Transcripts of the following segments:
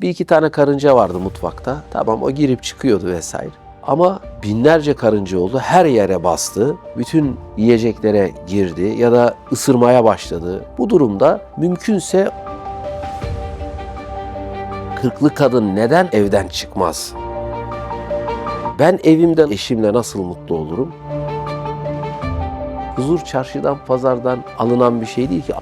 Bir iki tane karınca vardı mutfakta. Tamam o girip çıkıyordu vesaire. Ama binlerce karınca oldu. Her yere bastı. Bütün yiyeceklere girdi ya da ısırmaya başladı. Bu durumda mümkünse kırklı kadın neden evden çıkmaz? Ben evimde eşimle nasıl mutlu olurum? Huzur çarşıdan, pazardan alınan bir şey değil ki.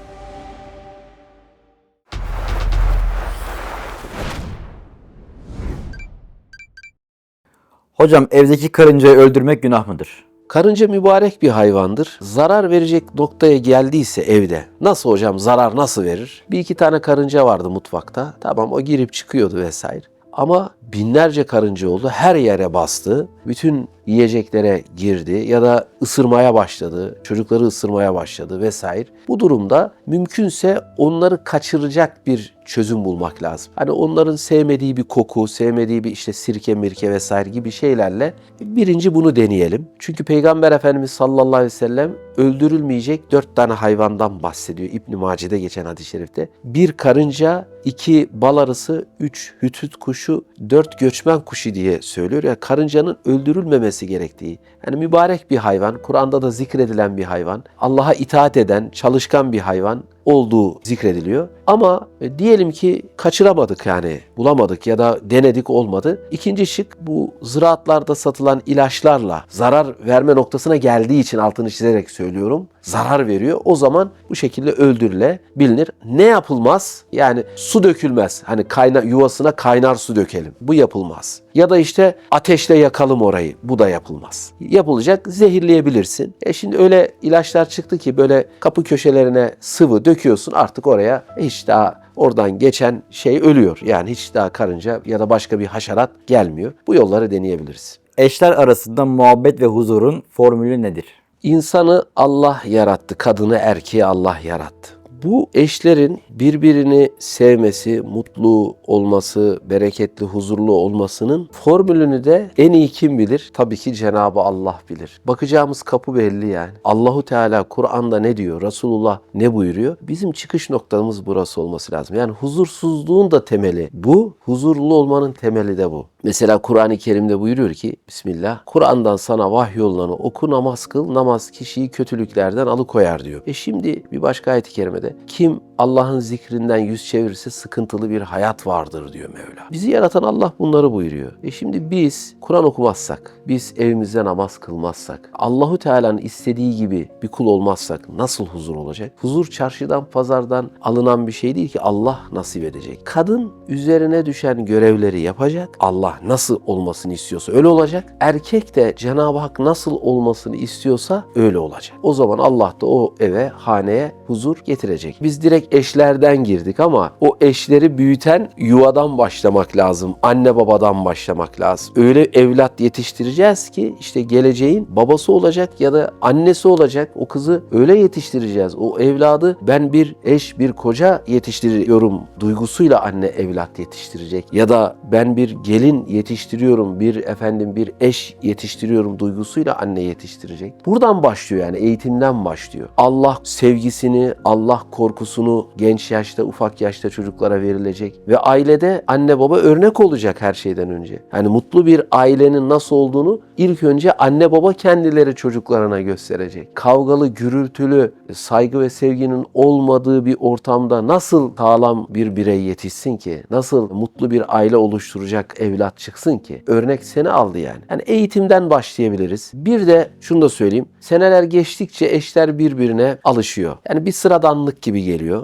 Hocam evdeki karıncayı öldürmek günah mıdır? Karınca mübarek bir hayvandır. Zarar verecek noktaya geldiyse evde. Nasıl hocam zarar nasıl verir? Bir iki tane karınca vardı mutfakta. Tamam o girip çıkıyordu vesaire. Ama binlerce karınca oldu. Her yere bastı. Bütün yiyeceklere girdi ya da ısırmaya başladı. Çocukları ısırmaya başladı vesaire. Bu durumda mümkünse onları kaçıracak bir çözüm bulmak lazım. Hani onların sevmediği bir koku, sevmediği bir işte sirke mirke vesaire gibi şeylerle birinci bunu deneyelim. Çünkü Peygamber Efendimiz sallallahu aleyhi ve sellem öldürülmeyecek dört tane hayvandan bahsediyor. İbn-i Mace'de geçen hadis-i şerifte. Bir karınca, iki bal arısı, üç hütüt kuşu, dört göçmen kuşu diye söylüyor. Yani karıncanın öldürülmemesi gerektiği. Yani mübarek bir hayvan, Kur'an'da da zikredilen bir hayvan, Allah'a itaat eden, çalışkan bir hayvan olduğu zikrediliyor. Ama e, diyelim ki kaçıramadık yani bulamadık ya da denedik olmadı. İkinci şık bu ziraatlarda satılan ilaçlarla zarar verme noktasına geldiği için altını çizerek söylüyorum. Zarar veriyor. O zaman bu şekilde öldürülebilir. Ne yapılmaz? Yani su dökülmez. Hani kayna, yuvasına kaynar su dökelim. Bu yapılmaz. Ya da işte ateşle yakalım orayı. Bu da yapılmaz. Yapılacak zehirleyebilirsin. E şimdi öyle ilaçlar çıktı ki böyle kapı köşelerine sıvı döküyorsun artık oraya hiç daha oradan geçen şey ölüyor. Yani hiç daha karınca ya da başka bir haşerat gelmiyor. Bu yolları deneyebiliriz. Eşler arasında muhabbet ve huzurun formülü nedir? İnsanı Allah yarattı, kadını erkeği Allah yarattı. Bu eşlerin birbirini sevmesi, mutlu olması, bereketli, huzurlu olmasının formülünü de en iyi kim bilir? Tabii ki Cenabı Allah bilir. Bakacağımız kapı belli yani. Allahu Teala Kur'an'da ne diyor? Resulullah ne buyuruyor? Bizim çıkış noktamız burası olması lazım. Yani huzursuzluğun da temeli bu, huzurlu olmanın temeli de bu. Mesela Kur'an-ı Kerim'de buyuruyor ki Bismillah Kur'an'dan sana vahyolunanı oku namaz kıl namaz kişiyi kötülüklerden alıkoyar diyor. E şimdi bir başka ayet-i kerimede kim Allah'ın zikrinden yüz çevirirse sıkıntılı bir hayat vardır diyor Mevla. Bizi yaratan Allah bunları buyuruyor. E şimdi biz Kur'an okumazsak, biz evimizde namaz kılmazsak, Allahu Teala'nın istediği gibi bir kul olmazsak nasıl huzur olacak? Huzur çarşıdan, pazardan alınan bir şey değil ki Allah nasip edecek. Kadın üzerine düşen görevleri yapacak. Allah nasıl olmasını istiyorsa öyle olacak. Erkek de Cenab-ı Hak nasıl olmasını istiyorsa öyle olacak. O zaman Allah da o eve, haneye huzur getirecek. Biz direkt eşlerden girdik ama o eşleri büyüten yuvadan başlamak lazım. Anne babadan başlamak lazım. Öyle evlat yetiştireceğiz ki işte geleceğin babası olacak ya da annesi olacak. O kızı öyle yetiştireceğiz. O evladı ben bir eş, bir koca yetiştiriyorum duygusuyla anne evlat yetiştirecek. Ya da ben bir gelin yetiştiriyorum, bir efendim bir eş yetiştiriyorum duygusuyla anne yetiştirecek. Buradan başlıyor yani eğitimden başlıyor. Allah sevgisini, Allah korkusunu genç yaşta, ufak yaşta çocuklara verilecek ve ailede anne baba örnek olacak her şeyden önce. Yani mutlu bir ailenin nasıl olduğunu ilk önce anne baba kendileri çocuklarına gösterecek. Kavgalı, gürültülü, saygı ve sevginin olmadığı bir ortamda nasıl sağlam bir birey yetişsin ki? Nasıl mutlu bir aile oluşturacak evlat çıksın ki? Örnek seni aldı yani. Yani eğitimden başlayabiliriz. Bir de şunu da söyleyeyim. Seneler geçtikçe eşler birbirine alışıyor. Yani bir sıradanlık gibi geliyor.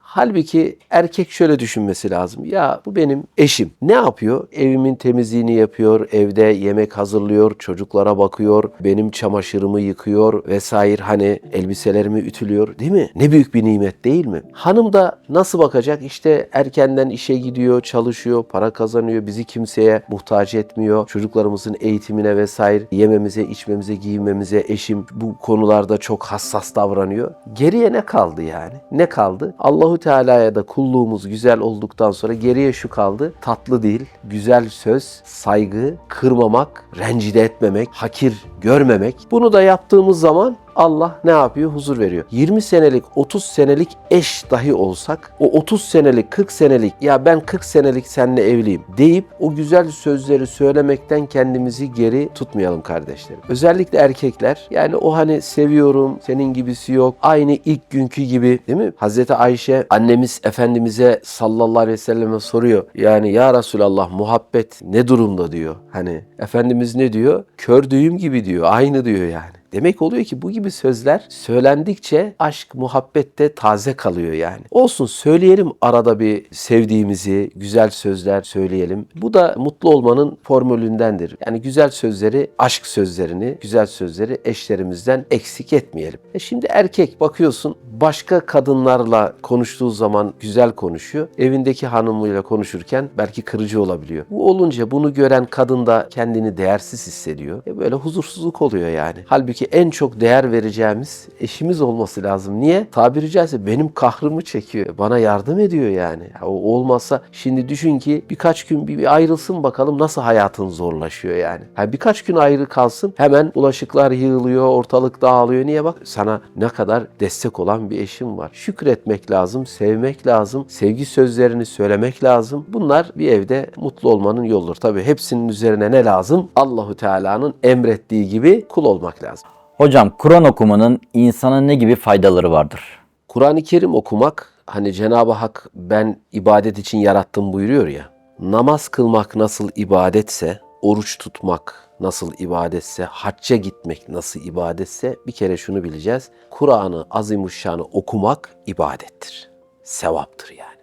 Halbuki erkek şöyle düşünmesi lazım. Ya bu benim eşim. Ne yapıyor? Evimin temizliğini yapıyor, evde yemek hazırlıyor, çocuklara bakıyor, benim çamaşırımı yıkıyor vesaire hani elbiselerimi ütülüyor değil mi? Ne büyük bir nimet değil mi? Hanım da nasıl bakacak? İşte erkenden işe gidiyor, çalışıyor, para kazanıyor, bizi kimseye muhtaç etmiyor. Çocuklarımızın eğitimine vesaire, yememize, içmemize, giyinmemize eşim bu konularda çok hassas davranıyor. Geriye ne kaldı yani? Ne kaldı? Allahu Teala'ya da kulluğumuz güzel olduktan sonra geriye şu kaldı. Tatlı dil, güzel söz, saygı, kırmamak, rencide etmemek, hakir görmemek. Bunu da yaptığımız zaman Allah ne yapıyor? Huzur veriyor. 20 senelik, 30 senelik eş dahi olsak, o 30 senelik, 40 senelik, ya ben 40 senelik seninle evliyim deyip o güzel sözleri söylemekten kendimizi geri tutmayalım kardeşlerim. Özellikle erkekler, yani o hani seviyorum, senin gibisi yok, aynı ilk günkü gibi değil mi? Hazreti Ayşe annemiz Efendimiz'e sallallahu aleyhi ve selleme soruyor. Yani ya Resulallah muhabbet ne durumda diyor. Hani Efendimiz ne diyor? Kör düğüm gibi diyor, aynı diyor yani. Demek oluyor ki bu gibi sözler söylendikçe aşk, muhabbette taze kalıyor yani. Olsun söyleyelim arada bir sevdiğimizi, güzel sözler söyleyelim. Bu da mutlu olmanın formülündendir. Yani güzel sözleri, aşk sözlerini, güzel sözleri eşlerimizden eksik etmeyelim. E şimdi erkek bakıyorsun başka kadınlarla konuştuğu zaman güzel konuşuyor. Evindeki hanımıyla konuşurken belki kırıcı olabiliyor. Bu olunca bunu gören kadın da kendini değersiz hissediyor. E böyle huzursuzluk oluyor yani. Halbuki en çok değer vereceğimiz eşimiz olması lazım. Niye? Tabiri caizse benim kahrımı çekiyor. Bana yardım ediyor yani. Ya o olmazsa şimdi düşün ki birkaç gün bir, ayrılsın bakalım nasıl hayatın zorlaşıyor yani. Ha birkaç gün ayrı kalsın hemen bulaşıklar yığılıyor, ortalık dağılıyor. Niye bak? Sana ne kadar destek olan bir eşim var. Şükretmek lazım, sevmek lazım, sevgi sözlerini söylemek lazım. Bunlar bir evde mutlu olmanın yoludur. Tabii hepsinin üzerine ne lazım? Allahu Teala'nın emrettiği gibi kul olmak lazım. Hocam Kur'an okumanın insana ne gibi faydaları vardır? Kur'an-ı Kerim okumak hani Cenab-ı Hak ben ibadet için yarattım buyuruyor ya. Namaz kılmak nasıl ibadetse, oruç tutmak nasıl ibadetse, hacca gitmek nasıl ibadetse bir kere şunu bileceğiz. Kur'an'ı azimuşşanı okumak ibadettir. Sevaptır yani.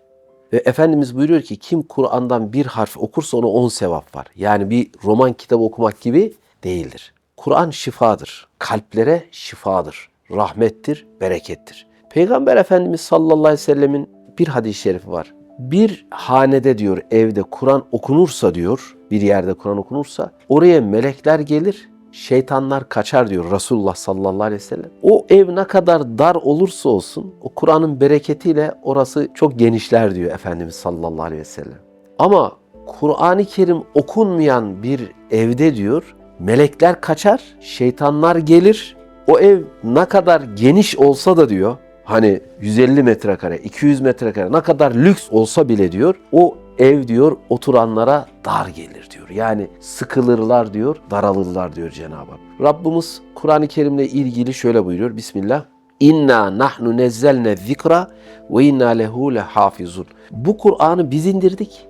Ve Efendimiz buyuruyor ki kim Kur'an'dan bir harf okursa ona on sevap var. Yani bir roman kitabı okumak gibi değildir. Kur'an şifadır. Kalplere şifadır. Rahmettir, berekettir. Peygamber Efendimiz sallallahu aleyhi ve sellemin bir hadis-i şerifi var. Bir hanede diyor evde Kur'an okunursa diyor, bir yerde Kur'an okunursa oraya melekler gelir, şeytanlar kaçar diyor Resulullah sallallahu aleyhi ve sellem. O ev ne kadar dar olursa olsun o Kur'an'ın bereketiyle orası çok genişler diyor Efendimiz sallallahu aleyhi ve sellem. Ama Kur'an-ı Kerim okunmayan bir evde diyor melekler kaçar, şeytanlar gelir. O ev ne kadar geniş olsa da diyor hani 150 metrekare, 200 metrekare ne kadar lüks olsa bile diyor o ev diyor oturanlara dar gelir diyor. Yani sıkılırlar diyor, daralırlar diyor Cenab-ı Hak. Rabbimiz Kur'an-ı Kerim'le ilgili şöyle buyuruyor. Bismillah. İnna nahnu nezzelne zikra ve inna lehu lehafizun. Bu Kur'an'ı biz indirdik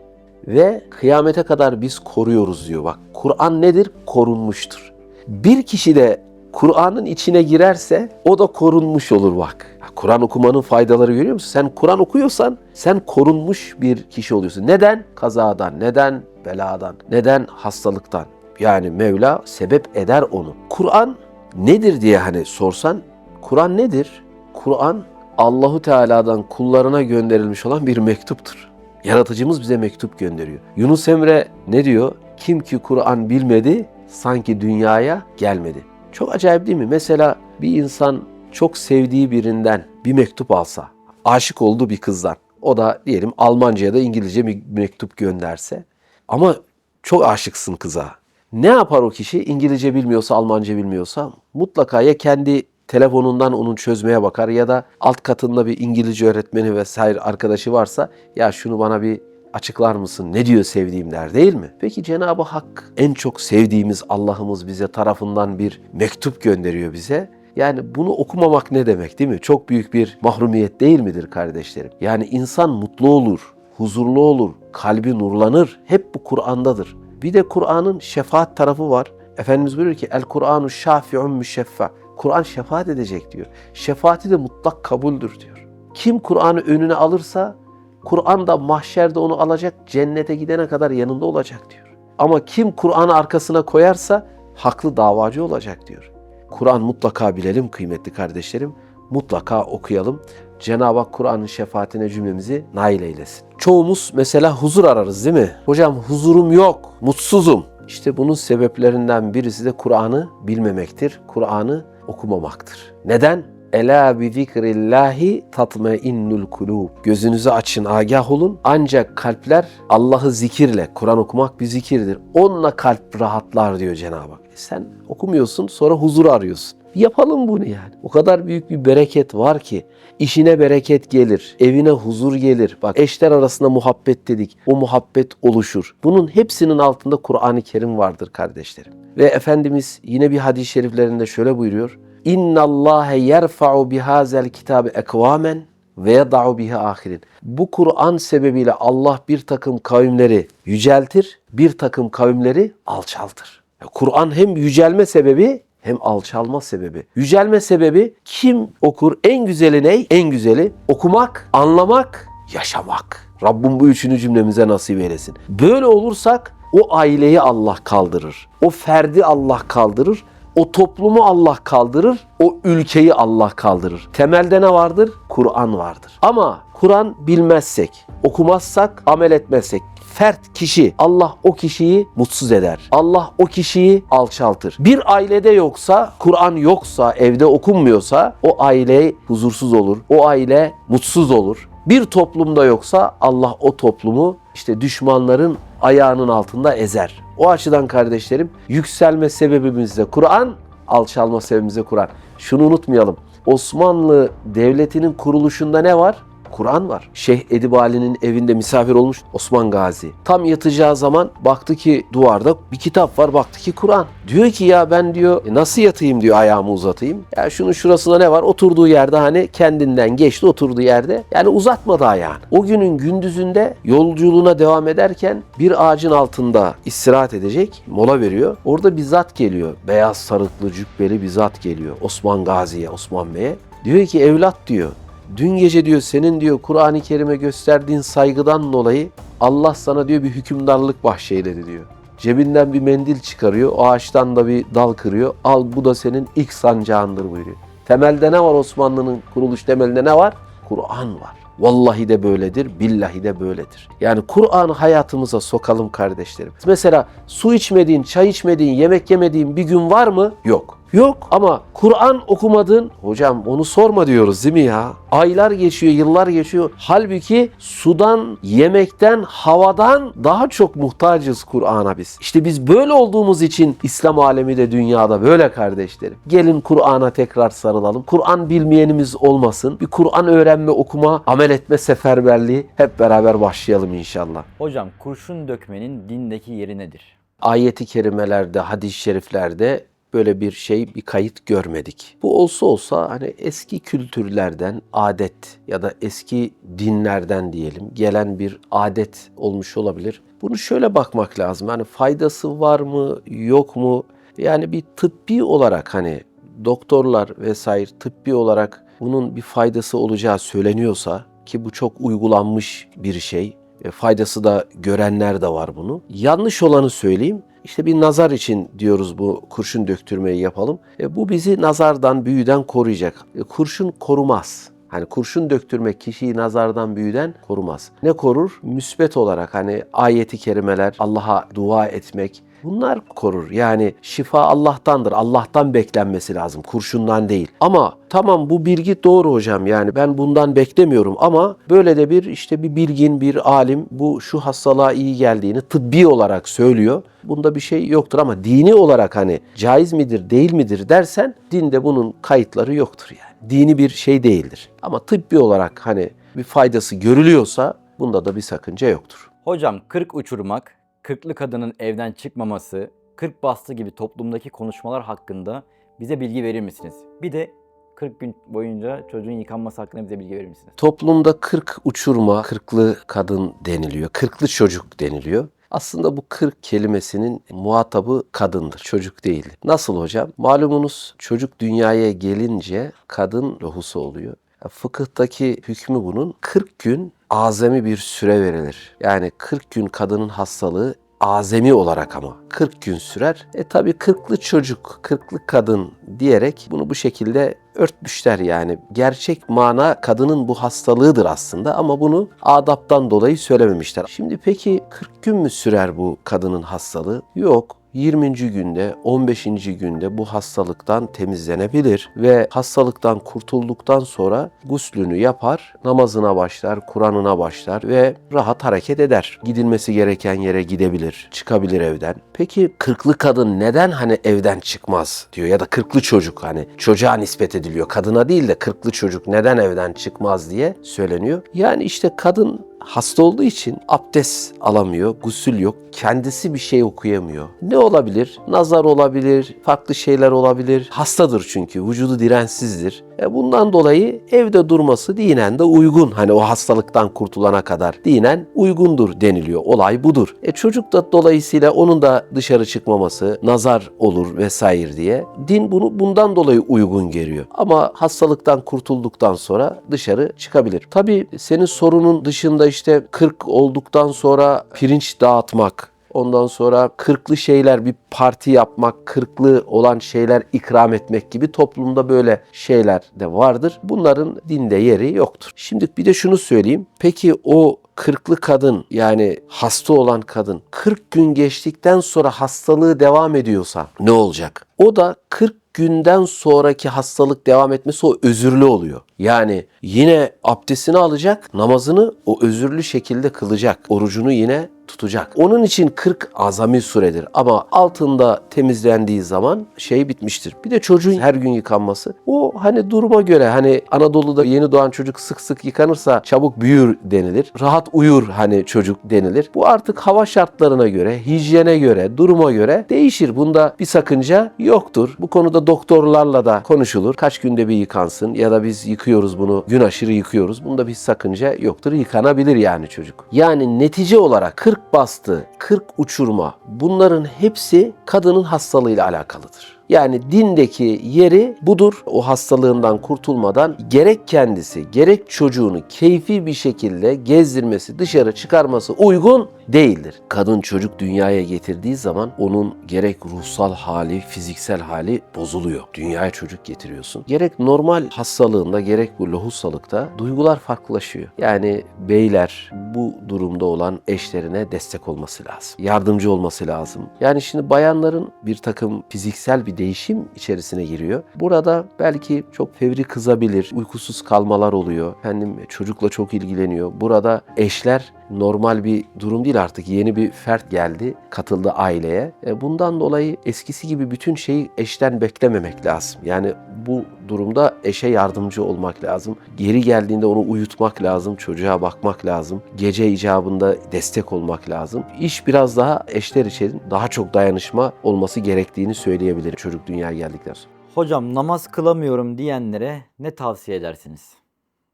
ve kıyamete kadar biz koruyoruz diyor. Bak Kur'an nedir? Korunmuştur. Bir kişi de Kur'an'ın içine girerse o da korunmuş olur bak. Kur'an okumanın faydaları görüyor musun? Sen Kur'an okuyorsan sen korunmuş bir kişi oluyorsun. Neden? Kazadan, neden? Beladan, neden? Hastalıktan. Yani Mevla sebep eder onu. Kur'an nedir diye hani sorsan, Kur'an nedir? Kur'an Allahu Teala'dan kullarına gönderilmiş olan bir mektuptur. Yaratıcımız bize mektup gönderiyor. Yunus Emre ne diyor? Kim ki Kur'an bilmedi sanki dünyaya gelmedi. Çok acayip değil mi? Mesela bir insan çok sevdiği birinden bir mektup alsa, aşık olduğu bir kızdan, o da diyelim Almanca ya da İngilizce bir mektup gönderse ama çok aşıksın kıza. Ne yapar o kişi? İngilizce bilmiyorsa, Almanca bilmiyorsa mutlaka ya kendi telefonundan onun çözmeye bakar ya da alt katında bir İngilizce öğretmeni vesaire arkadaşı varsa ya şunu bana bir açıklar mısın? Ne diyor sevdiğim der değil mi? Peki Cenab-ı Hak en çok sevdiğimiz Allah'ımız bize tarafından bir mektup gönderiyor bize. Yani bunu okumamak ne demek değil mi? Çok büyük bir mahrumiyet değil midir kardeşlerim? Yani insan mutlu olur, huzurlu olur, kalbi nurlanır. Hep bu Kur'an'dadır. Bir de Kur'an'ın şefaat tarafı var. Efendimiz buyuruyor ki El Kur'anu şafi'un müşeffa. Kur'an şefaat edecek diyor. Şefaati de mutlak kabuldür diyor. Kim Kur'an'ı önüne alırsa Kur'an da mahşerde onu alacak, cennete gidene kadar yanında olacak diyor. Ama kim Kur'an'ı arkasına koyarsa haklı davacı olacak diyor. Kur'an mutlaka bilelim kıymetli kardeşlerim. Mutlaka okuyalım. Cenab-ı Hak Kur'an'ın şefaatine cümlemizi nail eylesin. Çoğumuz mesela huzur ararız değil mi? Hocam huzurum yok, mutsuzum. İşte bunun sebeplerinden birisi de Kur'an'ı bilmemektir. Kur'an'ı okumamaktır. Neden? Ela bi zikrillahi tatmainnul kulub. Gözünüzü açın, agah olun. Ancak kalpler Allah'ı zikirle, Kur'an okumak bir zikirdir. Onunla kalp rahatlar diyor Cenab-ı Hak. Sen okumuyorsun, sonra huzur arıyorsun. Yapalım bunu yani. O kadar büyük bir bereket var ki. işine bereket gelir, evine huzur gelir. Bak eşler arasında muhabbet dedik. O muhabbet oluşur. Bunun hepsinin altında Kur'an-ı Kerim vardır kardeşlerim. Ve Efendimiz yine bir hadis-i şeriflerinde şöyle buyuruyor. İnna Allahe yerfa'u bihazel kitabe ekvamen ve yada'u bihi ahirin. Bu Kur'an sebebiyle Allah bir takım kavimleri yüceltir, bir takım kavimleri alçaltır. Kur'an hem yücelme sebebi hem alçalma sebebi. Yücelme sebebi kim okur? En güzeli ne? En güzeli okumak, anlamak, yaşamak. Rabbim bu üçünü cümlemize nasip eylesin. Böyle olursak o aileyi Allah kaldırır. O ferdi Allah kaldırır. O toplumu Allah kaldırır, o ülkeyi Allah kaldırır. Temelde ne vardır? Kur'an vardır. Ama Kur'an bilmezsek, okumazsak, amel etmezsek, fert kişi Allah o kişiyi mutsuz eder. Allah o kişiyi alçaltır. Bir ailede yoksa, Kur'an yoksa, evde okunmuyorsa o aile huzursuz olur. O aile mutsuz olur. Bir toplumda yoksa Allah o toplumu işte düşmanların ayağının altında ezer. O açıdan kardeşlerim yükselme sebebimiz de Kur'an, alçalma sebebimiz de Kur'an. Şunu unutmayalım. Osmanlı Devleti'nin kuruluşunda ne var? Kur'an var. Şeyh Edip Ali'nin evinde misafir olmuş Osman Gazi. Tam yatacağı zaman baktı ki duvarda bir kitap var. Baktı ki Kur'an. Diyor ki ya ben diyor "e, nasıl yatayım diyor ayağımı uzatayım. Ya şunun şurasında ne var? Oturduğu yerde hani kendinden geçti oturduğu yerde. Yani uzatmadı ayağını. O günün gündüzünde yolculuğuna devam ederken bir ağacın altında istirahat edecek. Mola veriyor. Orada bir zat geliyor. Beyaz sarıklı cübbeli bir zat geliyor. Osman Gazi'ye, Osman Bey'e. Diyor ki evlat diyor Dün gece diyor senin diyor Kur'an-ı Kerim'e gösterdiğin saygıdan dolayı Allah sana diyor bir hükümdarlık bahşeyledi diyor. Cebinden bir mendil çıkarıyor, o ağaçtan da bir dal kırıyor. Al bu da senin ilk sancağındır buyuruyor. Temelde ne var Osmanlı'nın kuruluş temelinde ne var? Kur'an var. Vallahi de böyledir, billahi de böyledir. Yani Kur'an'ı hayatımıza sokalım kardeşlerim. Mesela su içmediğin, çay içmediğin, yemek yemediğin bir gün var mı? Yok. Yok ama Kur'an okumadın. Hocam onu sorma diyoruz değil mi ya? Aylar geçiyor, yıllar geçiyor. Halbuki sudan, yemekten, havadan daha çok muhtacız Kur'an'a biz. İşte biz böyle olduğumuz için İslam alemi de dünyada böyle kardeşlerim. Gelin Kur'an'a tekrar sarılalım. Kur'an bilmeyenimiz olmasın. Bir Kur'an öğrenme, okuma, amel etme seferberliği hep beraber başlayalım inşallah. Hocam kurşun dökmenin dindeki yeri nedir? Ayeti kerimelerde, hadis-i şeriflerde böyle bir şey, bir kayıt görmedik. Bu olsa olsa hani eski kültürlerden, adet ya da eski dinlerden diyelim gelen bir adet olmuş olabilir. Bunu şöyle bakmak lazım. Hani faydası var mı, yok mu? Yani bir tıbbi olarak hani doktorlar vesaire tıbbi olarak bunun bir faydası olacağı söyleniyorsa ki bu çok uygulanmış bir şey. E, faydası da görenler de var bunu. Yanlış olanı söyleyeyim. İşte bir nazar için diyoruz bu kurşun döktürmeyi yapalım. E, bu bizi nazardan, büyüden koruyacak. E, kurşun korumaz. Hani kurşun döktürmek kişiyi nazardan büyüden korumaz. Ne korur? Müsbet olarak hani ayeti kerimeler, Allah'a dua etmek, Bunlar korur. Yani şifa Allah'tandır. Allah'tan beklenmesi lazım. Kurşundan değil. Ama tamam bu bilgi doğru hocam. Yani ben bundan beklemiyorum ama böyle de bir işte bir bilgin, bir alim bu şu hastalığa iyi geldiğini tıbbi olarak söylüyor. Bunda bir şey yoktur ama dini olarak hani caiz midir, değil midir dersen dinde bunun kayıtları yoktur yani. Dini bir şey değildir. Ama tıbbi olarak hani bir faydası görülüyorsa bunda da bir sakınca yoktur. Hocam kırk uçurmak, kırklı kadının evden çıkmaması, kırk bastı gibi toplumdaki konuşmalar hakkında bize bilgi verir misiniz? Bir de 40 gün boyunca çocuğun yıkanması hakkında bize bilgi verir misiniz? Toplumda 40 uçurma, kırklı kadın deniliyor. Kırklı çocuk deniliyor. Aslında bu 40 kelimesinin muhatabı kadındır, çocuk değil. Nasıl hocam? Malumunuz çocuk dünyaya gelince kadın lohusu oluyor. Fıkıhtaki hükmü bunun 40 gün azami bir süre verilir. Yani 40 gün kadının hastalığı azami olarak ama 40 gün sürer. E tabi 40'lı çocuk, 40'lı kadın diyerek bunu bu şekilde örtmüşler yani. Gerçek mana kadının bu hastalığıdır aslında ama bunu adaptan dolayı söylememişler. Şimdi peki 40 gün mü sürer bu kadının hastalığı? Yok. 20. günde, 15. günde bu hastalıktan temizlenebilir ve hastalıktan kurtulduktan sonra guslünü yapar, namazına başlar, Kur'an'ına başlar ve rahat hareket eder. Gidilmesi gereken yere gidebilir, çıkabilir evden. Peki kırklı kadın neden hani evden çıkmaz diyor ya da kırklı çocuk hani çocuğa nispet ediliyor. Kadına değil de kırklı çocuk neden evden çıkmaz diye söyleniyor. Yani işte kadın hasta olduğu için abdest alamıyor, gusül yok, kendisi bir şey okuyamıyor. Ne olabilir? Nazar olabilir, farklı şeyler olabilir. Hastadır çünkü, vücudu dirensizdir. E bundan dolayı evde durması dinen de uygun. Hani o hastalıktan kurtulana kadar dinen uygundur deniliyor. Olay budur. E çocuk da dolayısıyla onun da dışarı çıkmaması nazar olur vesaire diye. Din bunu bundan dolayı uygun görüyor. Ama hastalıktan kurtulduktan sonra dışarı çıkabilir. Tabii senin sorunun dışında işte 40 olduktan sonra pirinç dağıtmak, Ondan sonra kırklı şeyler bir parti yapmak, kırklı olan şeyler ikram etmek gibi toplumda böyle şeyler de vardır. Bunların dinde yeri yoktur. Şimdi bir de şunu söyleyeyim. Peki o kırklı kadın yani hasta olan kadın 40 gün geçtikten sonra hastalığı devam ediyorsa ne olacak? O da 40 günden sonraki hastalık devam etmesi o özürlü oluyor. Yani yine abdestini alacak, namazını o özürlü şekilde kılacak. Orucunu yine tutacak. Onun için 40 azami süredir ama altında temizlendiği zaman şey bitmiştir. Bir de çocuğun her gün yıkanması. O hani duruma göre hani Anadolu'da yeni doğan çocuk sık sık yıkanırsa çabuk büyür denilir. Rahat uyur hani çocuk denilir. Bu artık hava şartlarına göre, hijyene göre, duruma göre değişir. Bunda bir sakınca yoktur. Bu konuda doktorlarla da konuşulur. Kaç günde bir yıkansın ya da biz yıkıyoruz bunu gün aşırı yıkıyoruz. Bunda bir sakınca yoktur. Yıkanabilir yani çocuk. Yani netice olarak 40 bastı, 40 uçurma bunların hepsi kadının hastalığıyla alakalıdır. Yani dindeki yeri budur. O hastalığından kurtulmadan gerek kendisi gerek çocuğunu keyfi bir şekilde gezdirmesi, dışarı çıkarması uygun değildir. Kadın çocuk dünyaya getirdiği zaman onun gerek ruhsal hali, fiziksel hali bozuluyor. Dünyaya çocuk getiriyorsun. Gerek normal hastalığında gerek bu lohusalıkta duygular farklılaşıyor. Yani beyler bu durumda olan eşlerine destek olması lazım. Yardımcı olması lazım. Yani şimdi bayanların bir takım fiziksel bir değişim içerisine giriyor. Burada belki çok fevri kızabilir, uykusuz kalmalar oluyor. Efendim çocukla çok ilgileniyor. Burada eşler normal bir durum değil artık. Yeni bir fert geldi, katıldı aileye. E, Bundan dolayı eskisi gibi bütün şeyi eşten beklememek lazım. Yani bu durumda eşe yardımcı olmak lazım. Geri geldiğinde onu uyutmak lazım, çocuğa bakmak lazım. Gece icabında destek olmak lazım. İş biraz daha eşler için daha çok dayanışma olması gerektiğini söyleyebilirim çocuk dünyaya geldikten sonra. Hocam namaz kılamıyorum diyenlere ne tavsiye edersiniz?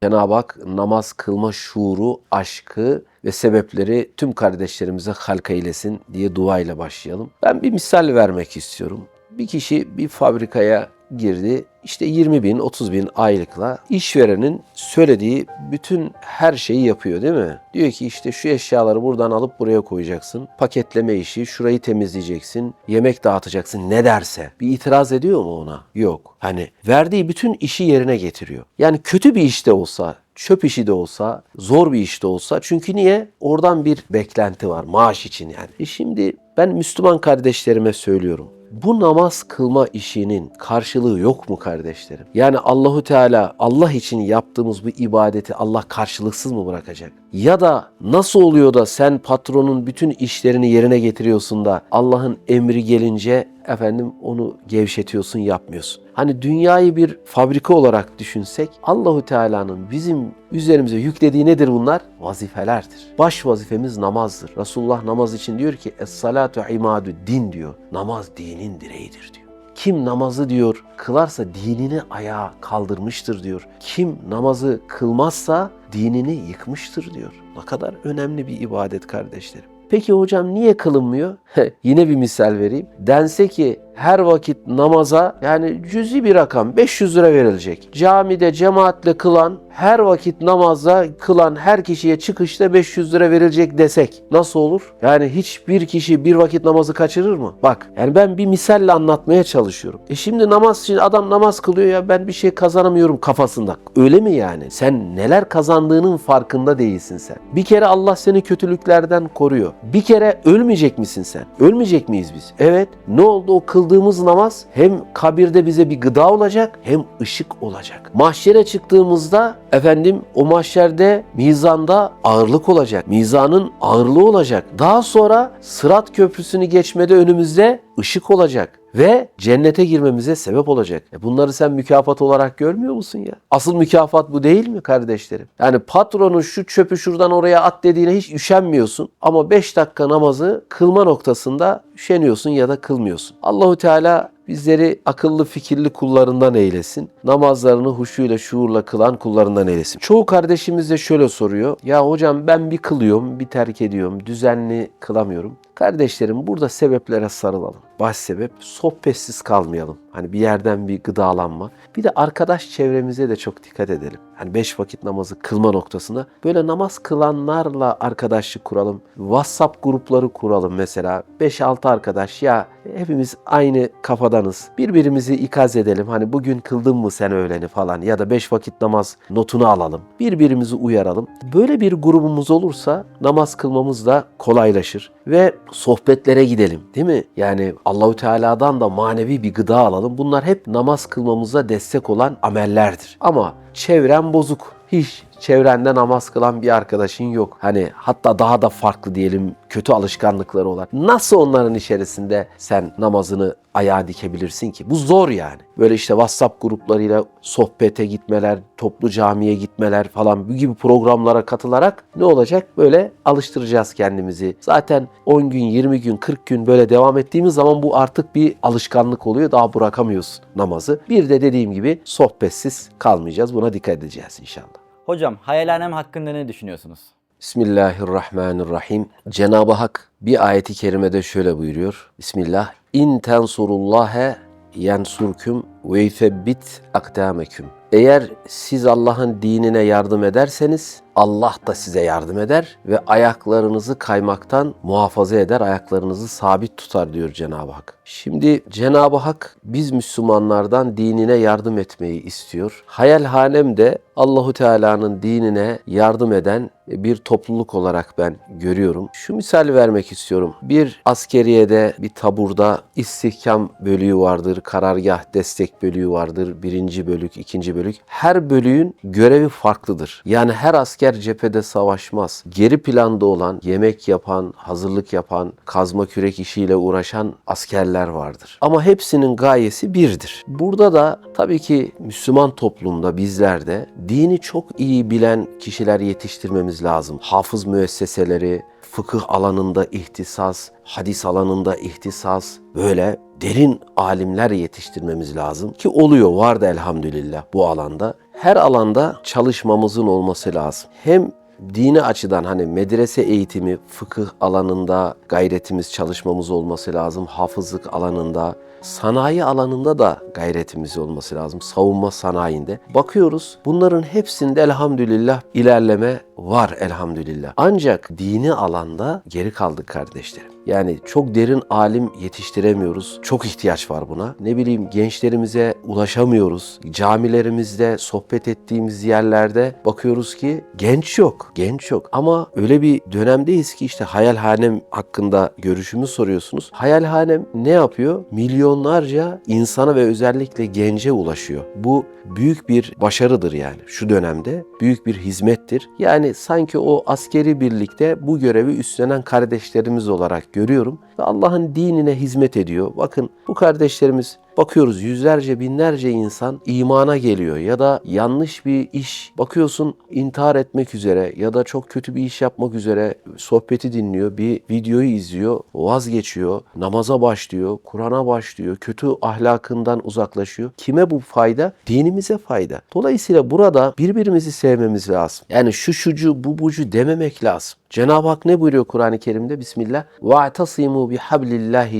Cenab-ı Hak namaz kılma şuuru, aşkı ve sebepleri tüm kardeşlerimize halka eylesin diye dua ile başlayalım. Ben bir misal vermek istiyorum. Bir kişi bir fabrikaya girdi. İşte 20 bin, 30 bin aylıkla işverenin söylediği bütün her şeyi yapıyor değil mi? Diyor ki işte şu eşyaları buradan alıp buraya koyacaksın. Paketleme işi, şurayı temizleyeceksin, yemek dağıtacaksın ne derse. Bir itiraz ediyor mu ona? Yok. Hani verdiği bütün işi yerine getiriyor. Yani kötü bir işte olsa, çöp işi de olsa, zor bir işte olsa. Çünkü niye? Oradan bir beklenti var maaş için yani. E şimdi ben Müslüman kardeşlerime söylüyorum. Bu namaz kılma işinin karşılığı yok mu kardeşlerim? Yani Allahu Teala Allah için yaptığımız bu ibadeti Allah karşılıksız mı bırakacak? Ya da nasıl oluyor da sen patronun bütün işlerini yerine getiriyorsun da Allah'ın emri gelince efendim onu gevşetiyorsun, yapmıyorsun. Hani dünyayı bir fabrika olarak düşünsek Allahu Teala'nın bizim üzerimize yüklediği nedir bunlar? Vazifelerdir. Baş vazifemiz namazdır. Resulullah namaz için diyor ki Es-salatu imadu din diyor. Namaz dinin direğidir diyor. Kim namazı diyor kılarsa dinini ayağa kaldırmıştır diyor. Kim namazı kılmazsa dinini yıkmıştır diyor. Ne kadar önemli bir ibadet kardeşlerim. Peki hocam niye kılınmıyor? Yine bir misal vereyim. Dense ki her vakit namaza yani cüzi bir rakam 500 lira verilecek. Camide cemaatle kılan her vakit namazda kılan her kişiye çıkışta 500 lira verilecek desek nasıl olur? Yani hiçbir kişi bir vakit namazı kaçırır mı? Bak yani ben bir misalle anlatmaya çalışıyorum. E şimdi namaz için adam namaz kılıyor ya ben bir şey kazanamıyorum kafasında. Öyle mi yani? Sen neler kazandığının farkında değilsin sen. Bir kere Allah seni kötülüklerden koruyor. Bir kere ölmeyecek misin sen? Ölmeyecek miyiz biz? Evet. Ne oldu o kıldığımız namaz hem kabirde bize bir gıda olacak hem ışık olacak. Mahşere çıktığımızda efendim o mahşerde mizanda ağırlık olacak. Mizanın ağırlığı olacak. Daha sonra Sırat Köprüsü'nü geçmede önümüzde ışık olacak ve cennete girmemize sebep olacak. E bunları sen mükafat olarak görmüyor musun ya? Asıl mükafat bu değil mi kardeşlerim? Yani patronun şu çöpü şuradan oraya at dediğine hiç üşenmiyorsun ama 5 dakika namazı kılma noktasında üşeniyorsun ya da kılmıyorsun. Allahu Teala bizleri akıllı fikirli kullarından eylesin. Namazlarını huşuyla şuurla kılan kullarından eylesin. Çoğu kardeşimiz de şöyle soruyor. Ya hocam ben bir kılıyorum, bir terk ediyorum, düzenli kılamıyorum. Kardeşlerim burada sebeplere sarılalım. Baş sebep sohbetsiz kalmayalım. Hani bir yerden bir gıdalanma. Bir de arkadaş çevremize de çok dikkat edelim. Hani beş vakit namazı kılma noktasında böyle namaz kılanlarla arkadaşlık kuralım. WhatsApp grupları kuralım mesela. 5-6 arkadaş ya hepimiz aynı kafadanız. Birbirimizi ikaz edelim. Hani bugün kıldın mı sen öğleni falan ya da 5 vakit namaz notunu alalım. Birbirimizi uyaralım. Böyle bir grubumuz olursa namaz kılmamız da kolaylaşır ve sohbetlere gidelim. Değil mi? Yani Allahü Teala'dan da manevi bir gıda alalım. Bunlar hep namaz kılmamıza destek olan amellerdir. Ama çevren bozuk. Hiç çevrende namaz kılan bir arkadaşın yok. Hani hatta daha da farklı diyelim kötü alışkanlıkları olan. Nasıl onların içerisinde sen namazını ayağa dikebilirsin ki? Bu zor yani. Böyle işte WhatsApp gruplarıyla sohbete gitmeler, toplu camiye gitmeler falan bu gibi programlara katılarak ne olacak? Böyle alıştıracağız kendimizi. Zaten 10 gün, 20 gün, 40 gün böyle devam ettiğimiz zaman bu artık bir alışkanlık oluyor. Daha bırakamıyorsun namazı. Bir de dediğim gibi sohbetsiz kalmayacağız. Buna dikkat edeceğiz inşallah. Hocam hayalhanem hakkında ne düşünüyorsunuz? Bismillahirrahmanirrahim. Cenab-ı Hak bir ayeti kerimede şöyle buyuruyor. Bismillah. İn tensurullâhe yensurküm ve yuthabbit akdameküm. Eğer siz Allah'ın dinine yardım ederseniz Allah da size yardım eder ve ayaklarınızı kaymaktan muhafaza eder, ayaklarınızı sabit tutar diyor Cenab-ı Hak. Şimdi Cenab-ı Hak biz Müslümanlardan dinine yardım etmeyi istiyor. Hayalhanem de Allahu Teala'nın dinine yardım eden bir topluluk olarak ben görüyorum. Şu misal vermek istiyorum. Bir askeriyede, bir taburda istihkam bölüğü vardır, karargah destek bölüğü vardır, birinci bölük, ikinci bölük. Her bölüğün görevi farklıdır. Yani her asker cephede savaşmaz. Geri planda olan, yemek yapan, hazırlık yapan, kazma kürek işiyle uğraşan askerler vardır. Ama hepsinin gayesi birdir. Burada da tabii ki Müslüman toplumda bizler de dini çok iyi bilen kişiler yetiştirmemiz lazım. Hafız müesseseleri, fıkıh alanında ihtisas, hadis alanında ihtisas, böyle derin alimler yetiştirmemiz lazım ki oluyor vardı elhamdülillah bu alanda. Her alanda çalışmamızın olması lazım. Hem dini açıdan hani medrese eğitimi, fıkıh alanında gayretimiz, çalışmamız olması lazım. Hafızlık alanında, sanayi alanında da gayretimiz olması lazım. Savunma sanayinde. Bakıyoruz bunların hepsinde elhamdülillah ilerleme var elhamdülillah. Ancak dini alanda geri kaldık kardeşlerim. Yani çok derin alim yetiştiremiyoruz. Çok ihtiyaç var buna. Ne bileyim gençlerimize ulaşamıyoruz. Camilerimizde, sohbet ettiğimiz yerlerde bakıyoruz ki genç yok. Genç yok. Ama öyle bir dönemdeyiz ki işte hayalhanem hakkında görüşümü soruyorsunuz. Hayalhanem ne yapıyor? Milyonlarca insana ve özellikle gence ulaşıyor. Bu büyük bir başarıdır yani şu dönemde. Büyük bir hizmettir. Yani sanki o askeri birlikte bu görevi üstlenen kardeşlerimiz olarak görüyorum ve Allah'ın dinine hizmet ediyor. Bakın bu kardeşlerimiz bakıyoruz yüzlerce binlerce insan imana geliyor ya da yanlış bir iş bakıyorsun intihar etmek üzere ya da çok kötü bir iş yapmak üzere sohbeti dinliyor, bir videoyu izliyor, vazgeçiyor, namaza başlıyor, Kur'an'a başlıyor, kötü ahlakından uzaklaşıyor. Kime bu fayda? Dinimize fayda. Dolayısıyla burada birbirimizi sevmemiz lazım. Yani şu şucu bu bucu dememek lazım. Cenab-ı Hak ne buyuruyor Kur'an-ı Kerim'de? Bismillah. وَاَعْتَصِمُوا بِحَبْلِ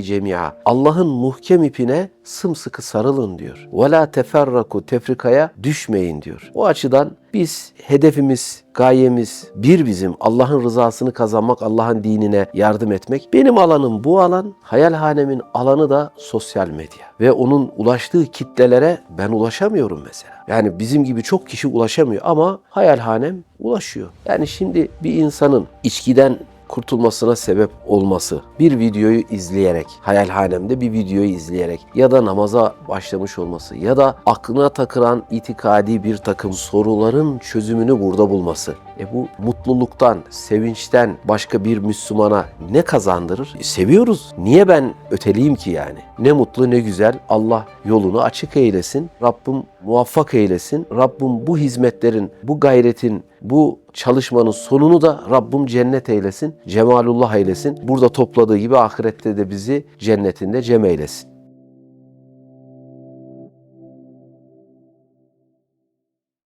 جَمِيعًا Allah'ın muhkem ipine sımsıkı sarılın diyor. Ve teferraku tefrikaya düşmeyin diyor. O açıdan biz hedefimiz, gayemiz bir bizim Allah'ın rızasını kazanmak, Allah'ın dinine yardım etmek. Benim alanım bu alan, hayalhanemin alanı da sosyal medya. Ve onun ulaştığı kitlelere ben ulaşamıyorum mesela. Yani bizim gibi çok kişi ulaşamıyor ama hayalhanem ulaşıyor. Yani şimdi bir insanın içkiden kurtulmasına sebep olması. Bir videoyu izleyerek, hayalhanemde bir videoyu izleyerek ya da namaza başlamış olması ya da aklına takılan itikadi bir takım soruların çözümünü burada bulması. E bu mutluluktan, sevinçten başka bir Müslümana ne kazandırır? E seviyoruz. Niye ben öteleyim ki yani? Ne mutlu ne güzel. Allah yolunu açık eylesin. Rabbim muvaffak eylesin. Rabbim bu hizmetlerin, bu gayretin, bu çalışmanın sonunu da Rabbim cennet eylesin. Cemalullah eylesin. Burada topladığı gibi ahirette de bizi cennetinde cem eylesin.